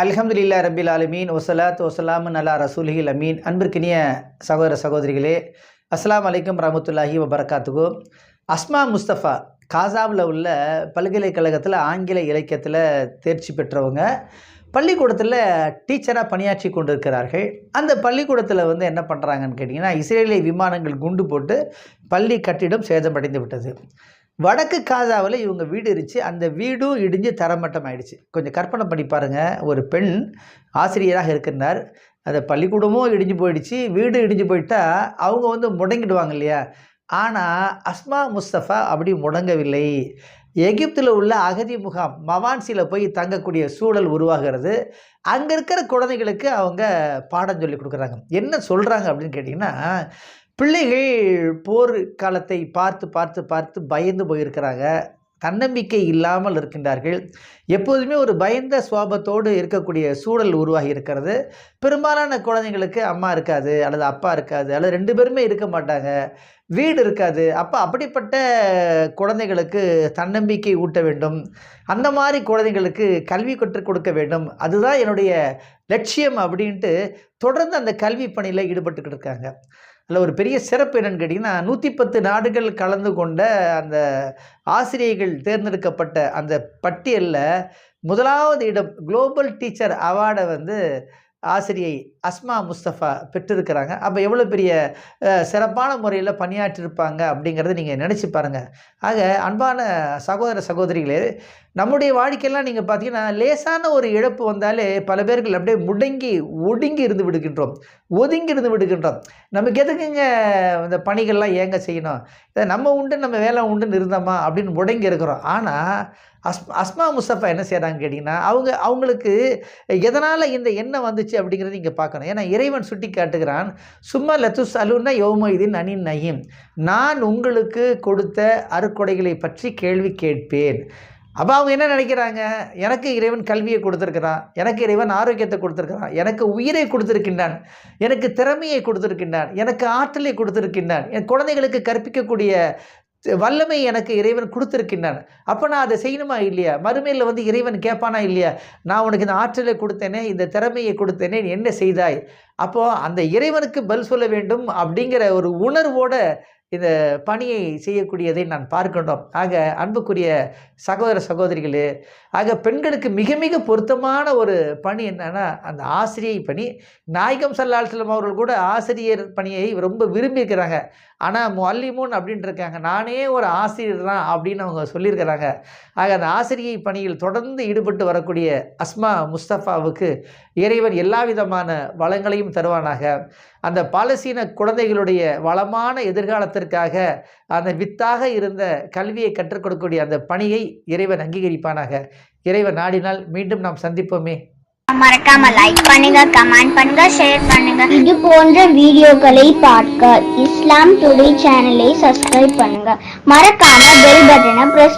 அலமதுல்லா ரபில் ஆலமீன். ஒசலாத் வசலாமு நல்லா ரசூலிஹில் அமீன் அன்பிற்கினிய சகோதர சகோதரிகளே அஸ்லாம் அலைக்கும் ரஹமத்துல்லாஹி வபரகாத்துகு அஸ்மா முஸ்தஃபா காசாவில் உள்ள பல்கலைக்கழகத்தில் ஆங்கில இலக்கியத்தில் தேர்ச்சி பெற்றவங்க. பள்ளிக்கூடத்தில் டீச்சராக பணியாற்றி கொண்டிருக்கிறார்கள். அந்த பள்ளிக்கூடத்தில் வந்து என்ன பண்ணுறாங்கன்னு கேட்டிங்கன்னா இஸ்ரேலிய விமானங்கள் குண்டு போட்டு பள்ளி கட்டிடம் சேதமடைந்து விட்டது. வடக்கு காசாவில் இவங்க வீடு இருந்துச்சு அந்த வீடும் இடிஞ்சு தரமட்டம் ஆயிடுச்சு கொஞ்சம் கற்பனை பண்ணி பாருங்கள் ஒரு பெண் ஆசிரியராக இருக்கிறார் அந்த பள்ளிக்கூடமும் இடிஞ்சு போயிடுச்சு. வீடு இடிஞ்சு போயிட்டா அவங்க வந்து முடங்கிடுவாங்க இல்லையா? ஆனால் அஸ்மா முஸ்தஃபா அப்படி முடங்கவில்லை. எகிப்தில் உள்ள அகதி முகாம் மவான்சியில் போய் தங்கக்கூடிய சூழல் உருவாகிறது. அங்கே இருக்கிற குழந்தைகளுக்கு அவங்க பாடம் சொல்லி கொடுக்குறாங்க. என்ன சொல்கிறாங்க அப்படின்னு கேட்டிங்கன்னா பிள்ளைகள் போர் காலத்தை பார்த்து பார்த்து பார்த்து பயந்து போயிருக்கிறாங்க. தன்னம்பிக்கை இல்லாமல் இருக்கின்றார்கள். எப்போதுமே ஒரு பயந்த சுவாபத்தோடு இருக்கக்கூடிய சூழல் உருவாகி இருக்கிறது. பெரும்பாலான குழந்தைங்களுக்கு அம்மா இருக்காது அல்லது அப்பா இருக்காது அல்லது ரெண்டு பேருமே இருக்க மாட்டாங்க. வீடு இருக்காது. அப்போ அப்படிப்பட்ட குழந்தைகளுக்கு தன்னம்பிக்கை ஊட்ட வேண்டும். அந்த மாதிரி குழந்தைங்களுக்கு கல்வி கற்றுக் கொடுக்க வேண்டும். அதுதான் என்னுடைய லட்சியம் அப்படின்ட்டு தொடர்ந்து அந்த கல்வி பணியில் ஈடுபட்டுக்கிட்டு இருக்காங்க. அதில் ஒரு பெரிய சிறப்பு என்னென்னு கேட்டிங்கன்னா நூற்றி பத்து நாடுகள் கலந்து கொண்ட அந்த ஆசிரியர்கள் தேர்ந்தெடுக்கப்பட்ட அந்த பட்டியலில் முதலாவது இடம் குளோபல் டீச்சர் அவார்டை வந்து ஆசிரியை அஸ்மா முஸ்தஃபா பெற்றிருக்கிறாங்க. அப்போ எவ்வளோ பெரிய சிறப்பான முறையில் பணியாற்றிருப்பாங்க அப்படிங்கிறத நீங்கள் நினச்சி பாருங்கள் ஆக அன்பான சகோதர சகோதரிகளே நம்முடைய வாழ்க்கையெல்லாம் நீங்கள் பார்த்தீங்கன்னா லேசான ஒரு இழப்பு வந்தாலே பல பேர்கள் அப்படியே முடங்கி ஒடுங்கி இருந்து விடுகின்றோம். ஒதுங்கி இருந்து விடுகின்றோம். நமக்கு எதுக்குங்க இந்த பணிகள்லாம் ஏங்க செய்யணும்? இதை நம்ம உண்டு நம்ம வேலை உண்டுன்னு இருந்தோமா அப்படின்னு முடங்கி இருக்கிறோம். ஆனால் அஸ் அஸ்மா முசஃபா என்ன செய்கிறாங்க கேட்டிங்கன்னா அவங்க அவங்களுக்கு எதனால் இந்த எண்ணம் வந்துச்சு அப்படிங்கிறத நீங்கள் பார்க்கணும். ஏன்னா இறைவன் சுட்டி காட்டுகிறான் சும்மா லத்துஸ் அலுன்னா யோமொய்தீன் அணி நயீம் நான் உங்களுக்கு கொடுத்த அறுக்கொடைகளை பற்றி கேள்வி கேட்பேன். அப்போ அவங்க என்ன நினைக்கிறாங்க? எனக்கு இறைவன் கல்வியை கொடுத்துருக்கிறான் எனக்கு இறைவன் ஆரோக்கியத்தை கொடுத்துருக்கிறான் எனக்கு உயிரை கொடுத்துருக்கின்றான் எனக்கு திறமையை கொடுத்துருக்கின்றான் எனக்கு ஆற்றலை கொடுத்துருக்கின்றான் என் குழந்தைகளுக்கு கற்பிக்கக்கூடிய வல்லமை எனக்கு இறைவன் கொடுத்துருக்கின்றான். அப்போ நான் அதை செய்யணுமா இல்லையா? மறுமையில் வந்து இறைவன் கேட்பானா இல்லையா? நான் உனக்கு இந்த ஆற்றலை கொடுத்தேனே இந்த திறமையை கொடுத்தேனே என்ன செய்தாய்? அப்போது அந்த இறைவனுக்கு பதில் சொல்ல வேண்டும் அப்படிங்கிற ஒரு உணர்வோட இந்த பணியை செய்யக்கூடியதை நான் பார்க்கணும். ஆக அன்புக்குரிய சகோதர சகோதரிகளே ஆக பெண்களுக்கு மிக மிக பொருத்தமான ஒரு பணி என்னன்னா அந்த ஆசிரியை பணி. நாயகம் சல்லால் செல்லம் அவர்கள் கூட ஆசிரியர் பணியை ரொம்ப விரும்பியிருக்கிறாங்க ஆனால் மல்லிமூன் அப்படின்ட்டு இருக்காங்க நானே ஒரு ஆசிரியர் தான் அப்படின்னு அவங்க சொல்லியிருக்கிறாங்க. ஆக அந்த ஆசிரியை பணியில் தொடர்ந்து ஈடுபட்டு வரக்கூடிய அஸ்மா முஸ்தஃபாவுக்கு இறைவன் எல்லா விதமான வளங்களையும் தருவானாக. அந்த பாலஸ்தீன குழந்தைகளுடைய வளமான எதிர்காலத்திற்காக அந்த வித்தாக இருந்த கல்வியை கற்றுக் கொடுக்கக்கூடிய அந்த பணியை இறைவன் அங்கீகரிப்பானாக. இறைவன் நாடினால் மீண்டும் நாம் சந்திப்போமே. மறக்காம லைக் பண்ணுங்க கமெண்ட் பண்ணுங்க ஷேர் பண்ணுங்க. இது போன்ற வீடியோக்களை பார்க்க இஸ்லாம் டுடே சேனலை சப்ஸ்கிரைப் பண்ணுங்க. மறக்காம பெல் பட்டனை பிரஸ்